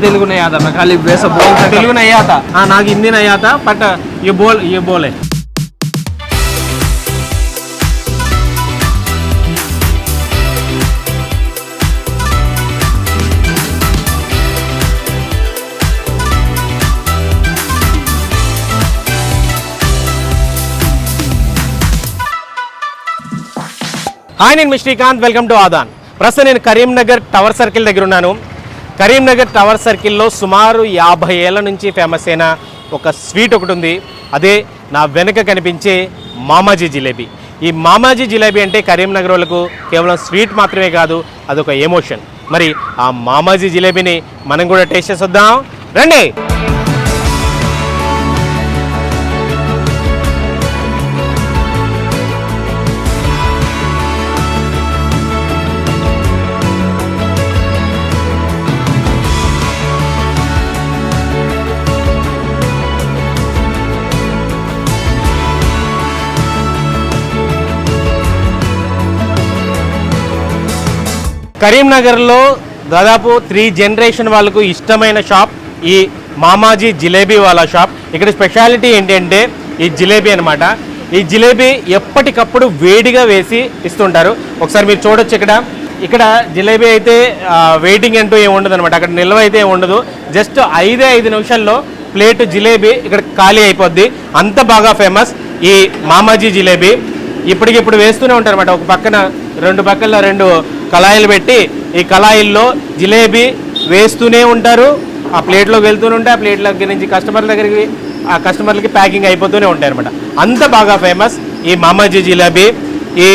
तेलुगु नहीं आता मैं खाली वैसा बोल सकता तेलुगु नहीं आता हाँ నాకు हिंदी नहीं आता बट ये बोल ये बोले హాయ్ నేను మీ శ్రీకాంత్ వెల్కమ్ టు ఆదాన్ ప్రస్తుతం నేను కరీంనగర్ టవర్ సర్కిల్ దగ్గర ఉన్నాను కరీంనగర్ టవర్ సర్కిల్లో సుమారు యాభై ఏళ్ళ నుంచి ఫేమస్ అయిన ఒక స్వీట్ ఒకటి ఉంది. అదే నా వెనుక కనిపించే మామాజీ జిలేబీ. ఈ మామాజీ జిలేబీ అంటే కరీంనగర్ వాళ్ళకు కేవలం స్వీట్ మాత్రమే కాదు అదొక ఎమోషన్. మరి ఆ మామాజీ జిలేబీని మనం కూడా టేస్ట్ చేసొద్దాం రండి! కరీంనగర్లో దాదాపు త్రీ జనరేషన్ వాళ్ళకు ఇష్టమైన షాప్ ఈ మామాజీ జిలేబీ వాళ్ళ షాప్ ఇక్కడ స్పెషాలిటీ ఏంటంటే ఈ జిలేబీ అనమాట ఈ జిలేబీ ఎప్పటికప్పుడు వేడిగా వేసి ఇస్తుంటారు. ఒకసారి మీరు చూడొచ్చు ఇక్కడ. ఇక్కడ జిలేబీ అయితే వెయిటింగ్ అంటూ ఏమి ఉండదు అనమాట అక్కడ నిల్వ అయితే ఏమి ఉండదు. జస్ట్ ఐదే ఐదు నిమిషాల్లో ప్లేట్ జిలేబీ ఇక్కడ ఖాళీ అయిపోద్ది. అంత బాగా ఫేమస్ ఈ మామాజీ జిలేబీ. ఇప్పటికిప్పుడు వేస్తూనే ఉంటారు అనమాట ఒక పక్కన రెండు పక్కల రెండు కళాయిలు పెట్టి ఈ కళాయిల్లో జిలేబీ వేస్తూనే ఉంటారు. ఆ ప్లేట్లోకి వెళ్తూనే ఉంటాయి. ఆ ప్లేట్ల దగ్గర నుంచి కస్టమర్ల దగ్గరికి ఆ కస్టమర్లకి ప్యాకింగ్ అయిపోతూనే ఉంటాయి అనమాట అంత బాగా ఫేమస్ ఈ మామాజీ జిలేబీ. ఈ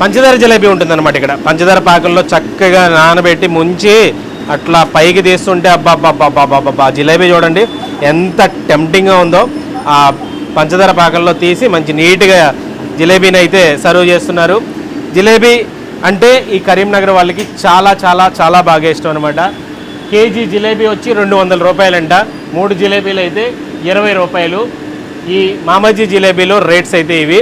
పంచదార జిలేబీ ఉంటుందన్నమాట ఇక్కడ. పంచదార పాకంలో చక్కగా నానబెట్టి ముంచి అట్లా పైకి తీస్తుంటే అబ్బా అబ్బా అబ్బా అబ్బా అబ్బా అబ్బా జిలేబీ చూడండి ఎంత టెంప్టింగ్గా ఉందో. ఆ పంచదార పాకంలో తీసి మంచి నీట్గా జిలేబీని అయితే సర్వ్ చేస్తున్నారు. జిలేబీ అంటే ఈ కరీంనగర్ వాళ్ళకి చాలా చాలా చాలా బాగా ఇష్టం అనమాట కేజీ జిలేబీ వచ్చి రెండు వందల రూపాయలంట. మూడు జిలేబీలు అయితే ఇరవై రూపాయలు. ఈ మామాజీ జిలేబీలో రేట్స్ అయితే ఇవి.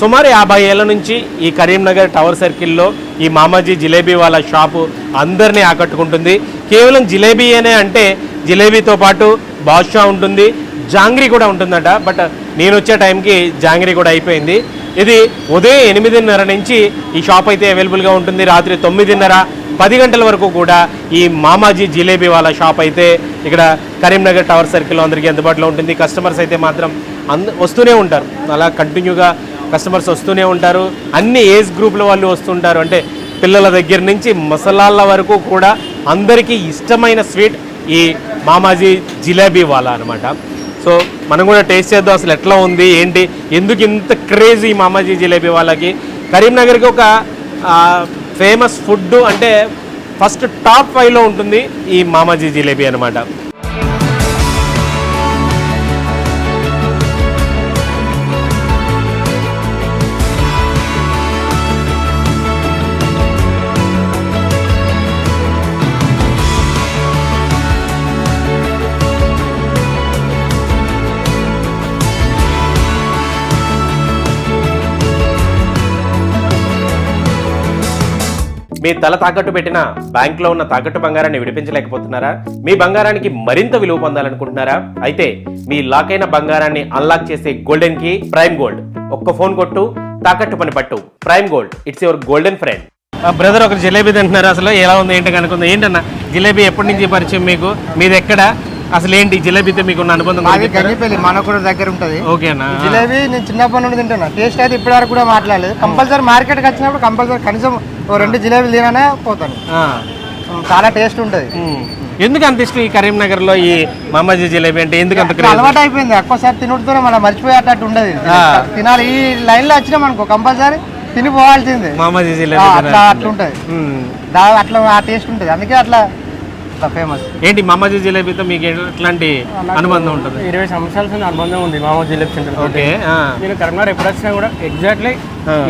సుమారు యాభై ఏళ్ళ నుంచి ఈ కరీంనగర్ టవర్ సర్కిల్లో ఈ మామాజీ జిలేబీ వాళ్ళ షాపు అందరినీ ఆకట్టుకుంటుంది. కేవలం జిలేబీ అనే అంటే జిలేబీతో పాటు బాదుషా ఉంటుంది జాంగ్రీ కూడా ఉంటుందంట బట్ నేను వచ్చే టైంకి జాంగ్రీ కూడా అయిపోయింది. ఇది ఉదయం ఎనిమిదిన్నర నుంచి ఈ షాప్ అయితే అవైలబుల్గా ఉంటుంది రాత్రి తొమ్మిదిన్నర పది గంటల వరకు కూడా ఈ మామాజీ జిలేబీ వాళ్ళ షాప్ అయితే ఇక్కడ కరీంనగర్ టవర్ సర్కిల్లో అందరికీ అందుబాటులో ఉంటుంది. కస్టమర్స్ అయితే మాత్రం అంద వస్తూనే ఉంటారు. అలా కంటిన్యూగా కస్టమర్స్ వస్తూనే ఉంటారు. అన్ని ఏజ్ గ్రూప్ల వాళ్ళు వస్తుంటారు. అంటే పిల్లల దగ్గర నుంచి ముసలాళ్ళ వరకు కూడా అందరికీ ఇష్టమైన స్వీట్ ఈ మామాజీ జిలేబీ వాళ్ళ అనమాట సో మనం కూడా టేస్ట్ చేద్దాం అసలు ఎట్లా ఉంది ఏంటి ఎందుకు ఇంత క్రేజీ మామాజీ జిలేబీ వాళ్ళకి. కరీంనగర్కి ఒక ఫేమస్ ఫుడ్ అంటే ఫస్ట్ టాప్ ఫైవ్లో ఉంటుంది ఈ మామాజీ జిలేబీ అనమాట మీ తల తాకట్టు పెట్టిన బ్యాంక్లో ఉన్న తాకట్టు బంగారాన్ని విడిపించలేకపోతున్నారా? మీ బంగారానికి మరింత విలువ పొందాలనుకుంటున్నారా? అయితే మీ లాక్ అయిన బంగారాన్ని అన్లాక్ చేసే గోల్డెన్కి ప్రైమ్ గోల్డ్ ఒక్క ఫోన్ కొట్టు తాకట్టు పని పట్టు. Prime gold it's your golden friend brother ఒక జిలేబీ తింటున్నారు అసలు. ఎలా ఉంది? ఏంటి కనుకుంది ఏంటన్నా? జిలేబీ ఎప్పటి నుంచి పరిచయం మీకు? మీది ఎక్కడ? అసలు ఏంటి జిలేబీతో మీకు అనుబంధం చెప్తారా? గంగిపల్లి మనకు దగ్గర ఉంటది. ఓకే అన్న. జిలేబీ నేను చిన్నప్పటి నుండి తింటున్నా. టేస్ట్ అయితే ఇప్పటి వరకు కూడా మాట్లాడలేదు. కంపల్సరీ మార్కెట్కి వచ్చినప్పుడు కంపల్సరీ కనీసం ఓ రెండు జిలేబీలు తిననే పోతాను. చాలా టేస్ట్ ఉంటది. ఎందుకు అంత ఇష్టం ఈ కరీంనగర్లో ఈ మామాజీ జిలేబీ అంటే? ఎందుకు అంత అలవాటు అయిపోయింది. ఒక్కోసారి తినుడుతూనే మనం మర్చిపోయేటట్టు ఉండదు. తినాలి. ఈ లైన్లో వచ్చినాం అనుకో కంపల్సరీ తిని పోవాల్సిందే. మామాజీ ఆ, జిలేబీ అట్లా. అట్లా ఉంటది అట్లా ఆ టేస్ట్ ఉంటది. అందుకే అట్లా అట్లా ఫేమస్ ఏంటి మామాజీ జిలేబీతో మీకు ఎట్లాంటి అనుబంధం ఉంటుంది? ఇరవై సంవత్సరాల అనుబంధం ఉంది మామూలు జిలేబీ సెంటర్ ఓకే. నేను కరీంనగర్ ఎప్పుడు వచ్చినా కూడా ఎగ్జాక్ట్లీ.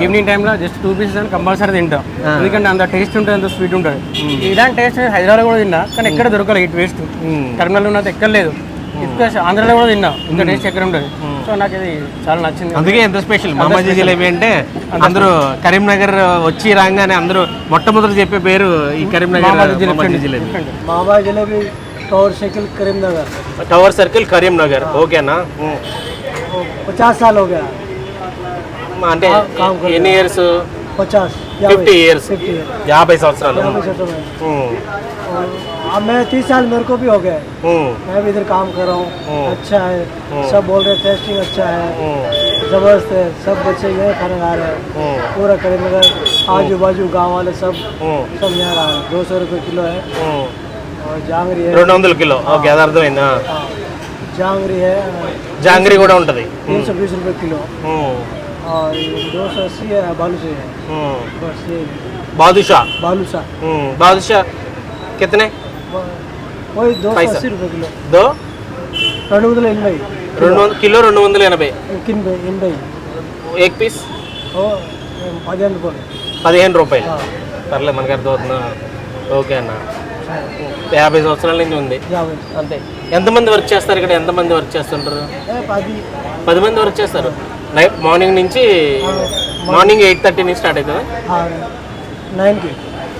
ఈవినింగ్ టైంలో జస్ట్ టూ పీసెస్ అని కంపల్సరీ తింటాం. ఎందుకంటే అంత టేస్ట్ ఉంటుంది అంత స్వీట్ ఉంటుంది. ఇలాంటి టేస్ట్ హైదరాబాద్ కూడా తిన్నా కానీ ఎక్కడ దొరకలేదు ఈ టేస్ట్ మ్మ్. కరీంనగర్లో ఉన్నది ఎక్కడ లేదు. ఇంకా ఆంధ్రాలో కూడా తిన్నా ఇంత టేస్ట్ ఎక్కడ ఉంటుంది సో నాకు ఇది చాలా నచ్చింది. అందుకే ఎంత స్పెషల్ మామాజీ జిలేబీ అంటే అందరూ కరీంనగర్ వచ్చి రాగానే అందరూ మొట్టమొదటి చెప్పే పేరు ఈ Karimnagar jalebi jalebi. Jalebi tower circle Karimnagar. Tower circle Karimnagar. ఓకేనా పచాస్ సాల్ అంటే ఎన్ని ఇయర్స్? పచాస్. ఫిఫ్టీ ఇయర్స్ యాభై సంవత్సరాలు ఉమ్. अब मैं तीस साल मेरे को भी हो गए ఉమ్. मैं भी इधर काम कर रहा हूँ अच्छा है सब बोल रहे टेस्टिंग अच्छा है ఉమ్. जबरदस्त है सब बच्चे यहाँ खाना खा रहे हैं ఉమ్. पूरा करीमनगर आजू बाजू गांव वाले सब ఉమ్. सब यहाँ रहा है दो सौ रुपये किलो है ఉమ్. और जांगरी है రెండు వందల కిలో ఓకే అది అర్థమైంది ఆ. हाँ, जांगरी है జాంగ్రీ కూడా ఉంటుంది तीन सौ बीस रुपये किलो ఉమ్. और दो सौ अस्सी है बालू से है ఉమ్. बस ये బాదుషా बालू सा ఉమ్. బాదుషా కితనే वही दो सौ पैसा। अस्सी रुपये किलो దో రెండు వందల ఎనభై రెండు వందల కిలో రెండు వందల ఎనభై ఎనభై ఎనభై ఏక్ పీస్ ఓ పదిహేను రూపాయలు పదిహేను రూపాయలు పర్లేదు మనకి అర్థమవుతుందా ఓకే అన్న యాభై సంవత్సరాల నుంచి ఉంది యాభై అంతే ఎంతమంది వర్క్ చేస్తారు ఇక్కడ ఎంతమంది వర్క్ చేస్తుంటారు ఏ, పది పది మంది వర్క్ చేస్తారు నైట్ మార్నింగ్ నుంచి మార్నింగ్ ఎయిట్ థర్టీ నుంచి స్టార్ట్ అవుతుంది. నైన్కి.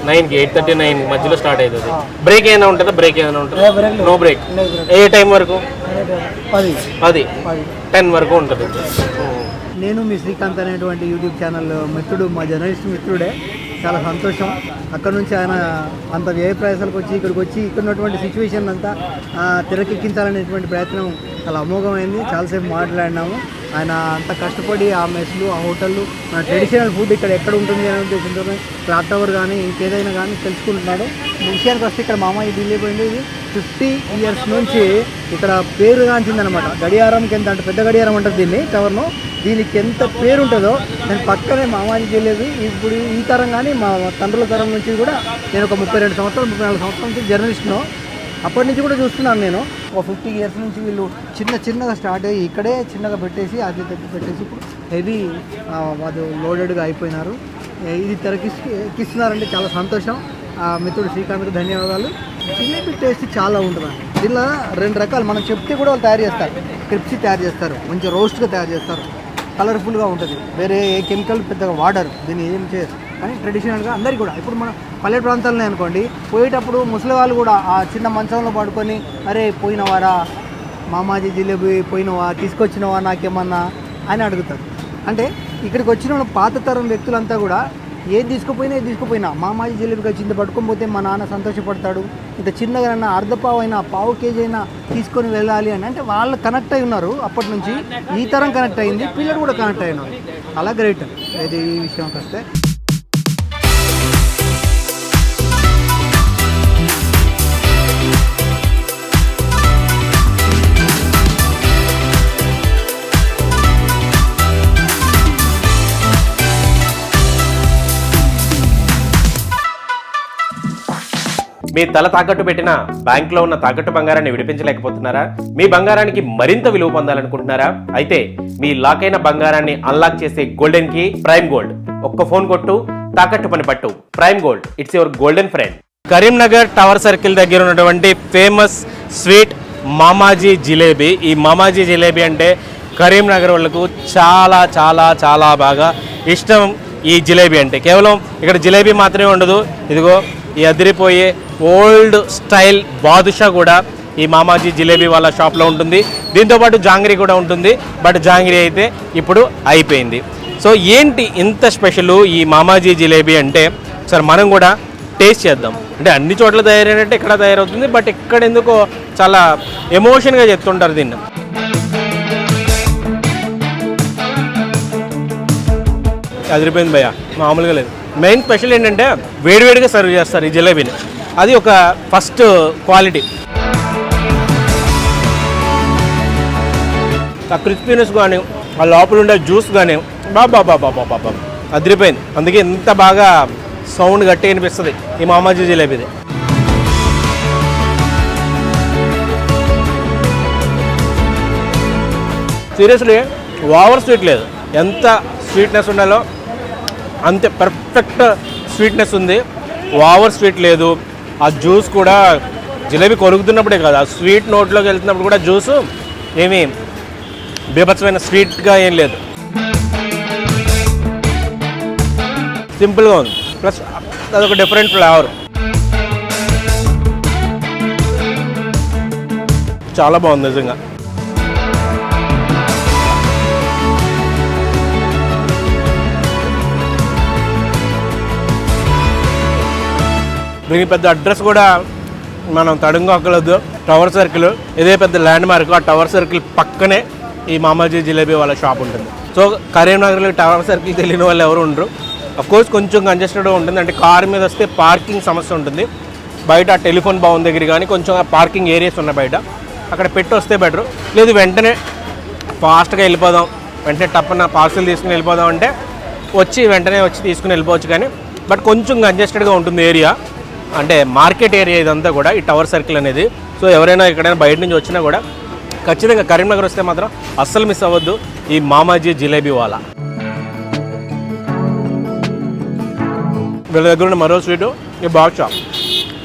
నైన్కి ఎయిట్ థర్టీ నైన్ మధ్యలో స్టార్ట్ అవుతుంది. బ్రేక్ ఏమైనా ఉంటుందా? బ్రేక్ ఏమైనా ఉంటుందా? నో బ్రేక్ ఏ టైం వరకు? పది. పది. టెన్ వరకు ఉంటుంది. నేను మీ శ్రీకాంత్ అనేటువంటి యూట్యూబ్ ఛానల్ మిత్రుడు మా జర్నలిస్ట్ మిత్రుడే. చాలా సంతోషం. అక్కడ నుంచి ఆయన అంత వ్యయ ప్రయాసాలకు వచ్చి ఇక్కడికి వచ్చి ఇక్కడ ఉన్నటువంటి సిచ్యువేషన్ అంతా తెరకెక్కించాలనేటువంటి ప్రయత్నం చాలా అమోఘమైంది. చాలాసేపు మాట్లాడినాము. ఆయన అంత కష్టపడి ఆ మెస్లు ఆ హోటళ్ళు మన ట్రెడిషనల్ ఫుడ్ ఇక్కడ ఎక్కడ ఉంటుంది అనే ఉద్దేశంతో క్లాక్ టవర్ కానీ ఇంకేదైనా కానీ తెలుసుకుంటున్నాడు. విషయానికి వస్తే ఇక్కడ మామయ్య ఢిల్లీ పోయింది ఇది ఫిఫ్టీ ఇయర్స్ నుంచి ఇక్కడ పేరుగాంచిందనమాట గడియారంకి ఎంత అంటే పెద్ద గడియారం అంటారు దీన్ని టవర్ను. దీనికి ఎంత పేరు ఉంటుందో నేను పక్కనే మామాజీ తెలియదు. ఇప్పుడు ఈ తరం కానీ మా తండ్రుల తరం నుంచి కూడా నేను ఒక ముప్పై రెండు సంవత్సరాలు ముప్పై నాలుగు సంవత్సరాల నుంచి జర్నలిస్ట్ను. అప్పటి నుంచి కూడా చూస్తున్నాను నేను. ఒక ఫిఫ్టీ ఇయర్స్ నుంచి వీళ్ళు చిన్న చిన్నగా స్టార్ట్ అయ్యి ఇక్కడే చిన్నగా పెట్టేసి అది తగ్గి పెట్టేసి ఇప్పుడు హెవీ వాళ్ళు లోడెడ్గా అయిపోయినారు. ఇది తెరకిస్తు ఎక్కిస్తున్నారంటే చాలా సంతోషం. ఆ మిత్రుడు శ్రీకాంత్కి ధన్యవాదాలు. జిలేబీ టేస్ట్ చాలా ఉంటుంది? దీనిలో రెండు రకాలు మనం చెప్తే కూడా వాళ్ళు తయారు చేస్తారు. క్రిప్సి తయారు చేస్తారు. మంచి రోస్ట్గా తయారు చేస్తారు. కలర్ఫుల్గా ఉంటుంది. వేరే ఏ కెమికల్ పెద్దగా వాడరు. దీన్ని ఏం చేయరు. కానీ ట్రెడిషనల్గా అందరికీ కూడా. ఇప్పుడు మనం పల్లె ప్రాంతాలనే అనుకోండి. పోయేటప్పుడు ముసలి వాళ్ళు కూడా ఆ చిన్న మంచంలో పడుకొని అరే పోయినవారా? మామాజీ జిలేబీ పోయినవా? తీసుకొచ్చినవా నాకేమన్నా? అని అడుగుతారు. అంటే ఇక్కడికి వచ్చిన పాత తరం వ్యక్తులంతా కూడా ఏది తీసుకుపోయినా ఏది తీసుకుపోయినా మామాజీ జిలేబీకి వచ్చింది పట్టుకొని మా నాన్న సంతోషపడతాడు. ఇంత చిన్నగానన్నా అర్ధ పావు అయినా పావు కేజీ అయినా తీసుకొని వెళ్ళాలి అని. అంటే వాళ్ళు కనెక్ట్ అయి ఉన్నారు అప్పటి నుంచి. ఈ తరం కనెక్ట్ అయింది పిల్లలు కూడా కనెక్ట్ అయినారు. అలా గ్రేట్. ఇది ఈ విషయంకి వస్తే మీ తల తాకట్టు పెట్టిన బ్యాంక్లో ఉన్న తాకట్టు బంగారాన్ని విడిపించలేకపోతున్నారా? మీ బంగారానికి మరింత విలువ పొందాలనుకుంటున్నారా? అయితే మీ లాక్ అయిన బంగారాన్ని అన్లాక్ చేసే గోల్డెన్కి ప్రైమ్ గోల్డ్ ఒక్క ఫోన్ కొట్టు తాకట్టు పని పట్టు. Prime gold it's your golden friend Karimnagar tower circle దగ్గర ఉన్నటువంటి ఫేమస్ స్వీట్ మామాజీ జిలేబీ. ఈ మామాజీ జిలేబీ అంటే కరీంనగర్ వాళ్ళకు చాలా చాలా చాలా బాగా ఇష్టం ఈ జిలేబీ అంటే. కేవలం ఇక్కడ జిలేబీ మాత్రమే ఉండదు. ఇదిగో ఈ అదిరిపోయే ఓల్డ్ స్టైల్ బాదుషా కూడా ఈ మామాజీ జిలేబీ వాళ్ళ షాప్లో ఉంటుంది. దీంతోపాటు జాంగ్రీ కూడా ఉంటుంది. బట్ జాంగ్రీ అయితే ఇప్పుడు అయిపోయింది. సో ఏంటి ఇంత స్పెషల్ ఈ మామాజీ జిలేబీ అంటే? సార్ మనం కూడా టేస్ట్ చేద్దాం. అంటే అన్ని చోట్ల తయారైనట్టు ఇక్కడ తయారవుతుంది. బట్ ఇక్కడ ఎందుకో చాలా ఎమోషన్గా చెప్తుంటారు దీన్ని. అదిరిపోయింది భయ్య. మామూలుగా లేదు. మెయిన్ స్పెషల్ ఏంటంటే వేడివేడిగా సర్వ్ చేస్తారు ఈ జిలేబీని. అది ఒక ఫస్ట్ క్వాలిటీ. ఆ క్రిస్పీనెస్ కానీ ఆ లోపల ఉండే జ్యూస్ కానీ బాబా బాబా బాబా బాబా అదిరిపోయింది. అందుకే ఇంత బాగా సౌండ్ గట్టి అనిపిస్తుంది ఈ మామాజీ జిలేబీది. సీరియస్లీ ఓవర్ స్వీట్ లేదు. ఎంత స్వీట్నెస్ ఉండాలో అంతే పర్ఫెక్ట్ స్వీట్నెస్ ఉంది. ఓవర్ స్వీట్ లేదు. ఆ జ్యూస్ కూడా జిలేబీ కొరుకుతున్నప్పుడే కాదు ఆ స్వీట్ నోట్లోకి వెళ్తున్నప్పుడు కూడా జ్యూస్ ఏమి బీభత్సమైన స్వీట్గా ఏం లేదు. సింపుల్గా ఉంది. ప్లస్ అదొక డిఫరెంట్ ఫ్లేవర్ చాలా బాగుంది నిజంగా. దీనికి పెద్ద అడ్రస్ కూడా మనం తడుంగొక్కలొద్దు టవర్ సర్కిల్ ఇదే పెద్ద ల్యాండ్ మార్క్ ఆ టవర్ సర్కిల్ పక్కనే ఈ మామాజీ జిలేబీ వాళ్ళ షాప్ ఉంటుంది. సో కరీంనగర్లో టవర్ సర్కిల్ తెలియని వాళ్ళు ఎవరు ఉండరు. కోర్స్ కొంచెం కంజెస్టెడ్ ఉంటుంది. అంటే కార్ మీద వస్తే పార్కింగ్ సమస్య ఉంటుంది. బయట టెలిఫోన్ భవన్ దగ్గర కానీ కొంచెం ఆ పార్కింగ్ ఏరియాస్ ఉన్నాయి బయట. అక్కడ పెట్టి వస్తే బెటర్ లేదు వెంటనే ఫాస్ట్గా వెళ్ళిపోదాం. వెంటనే టప్పన పార్సల్ తీసుకుని వెళ్ళిపోదాం అంటే వచ్చి వెంటనే వచ్చి తీసుకుని వెళ్ళిపోవచ్చు కానీ బట్ కొంచెం కంజెస్టెడ్గా ఉంటుంది ఏరియా అంటే మార్కెట్ ఏరియా ఇదంతా కూడా ఈ టవర్ సర్కిల్ అనేది. సో ఎవరైనా ఎక్కడైనా బయట నుంచి వచ్చినా కూడా ఖచ్చితంగా కరీంనగర్ వస్తే మాత్రం అస్సలు మిస్ అవ్వద్దు. ఈ మామాజీ జిలేబీ వాలా. వీళ్ళ దగ్గర ఉన్న మరో స్వీటు ఈ బాదుషా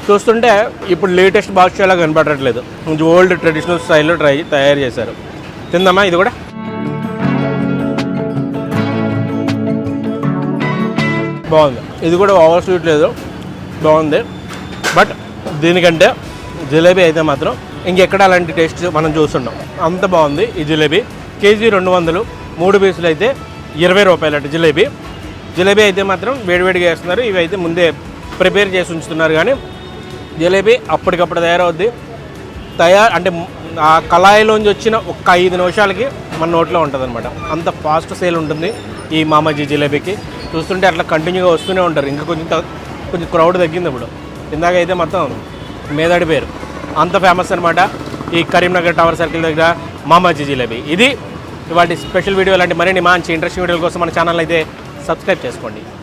చూస్తుంటే ఇప్పుడు లేటెస్ట్ బాదుషాలా కనపడట్లేదు. కొంచెం ఓల్డ్ ట్రెడిషనల్ స్టైల్లో ట్రై తయారు చేశారు. తిందామా ఇది కూడా? బాగుంది. ఇది కూడా ఓవర్ స్వీట్ లేదు. బాగుంది. బట్ దీనికంటే జిలేబీ అయితే మాత్రం ఇంకెక్కడ అలాంటి టేస్ట్ మనం చూస్తున్నాం అంత బాగుంది ఈ జిలేబీ. కేజీ రెండు వందలు మూడు పీసులు అయితే ఇరవై రూపాయలట జిలేబీ. జిలేబీ అయితే మాత్రం వేడివేడిగా వేస్తున్నారు. ఇవి అయితే ముందే ప్రిపేర్ చేసి ఉంచుతున్నారు కానీ జిలేబీ అప్పటికప్పుడు తయారవుద్ది. తయారు అంటే ఆ కళాయిలోంచి వచ్చిన ఒక్క ఐదు నిమిషాలకి మన నోట్లో ఉంటుంది అనమాట అంత ఫాస్ట్ సేల్ ఉంటుంది ఈ మామాజీ జిలేబీకి. చూస్తుంటే అట్లా కంటిన్యూగా వస్తూనే ఉంటారు. ఇంకా కొంచెం కొంచెం క్రౌడ్ తగ్గింది ఇప్పుడు. ఇందాక అయితే మొత్తం మేదాడి పేరు. అంత ఫేమస్ అనమాట ఈ కరీంనగర్ టవర్ సర్కిల్ దగ్గర మామాజీ జిలేబీ ఇది ఇవాటి స్పెషల్ వీడియో లాంటి మరిన్ని మంచి ఇంట్రెస్టింగ్ వీడియోల కోసం మన ఛానల్ అయితే సబ్స్క్రైబ్ చేసుకోండి.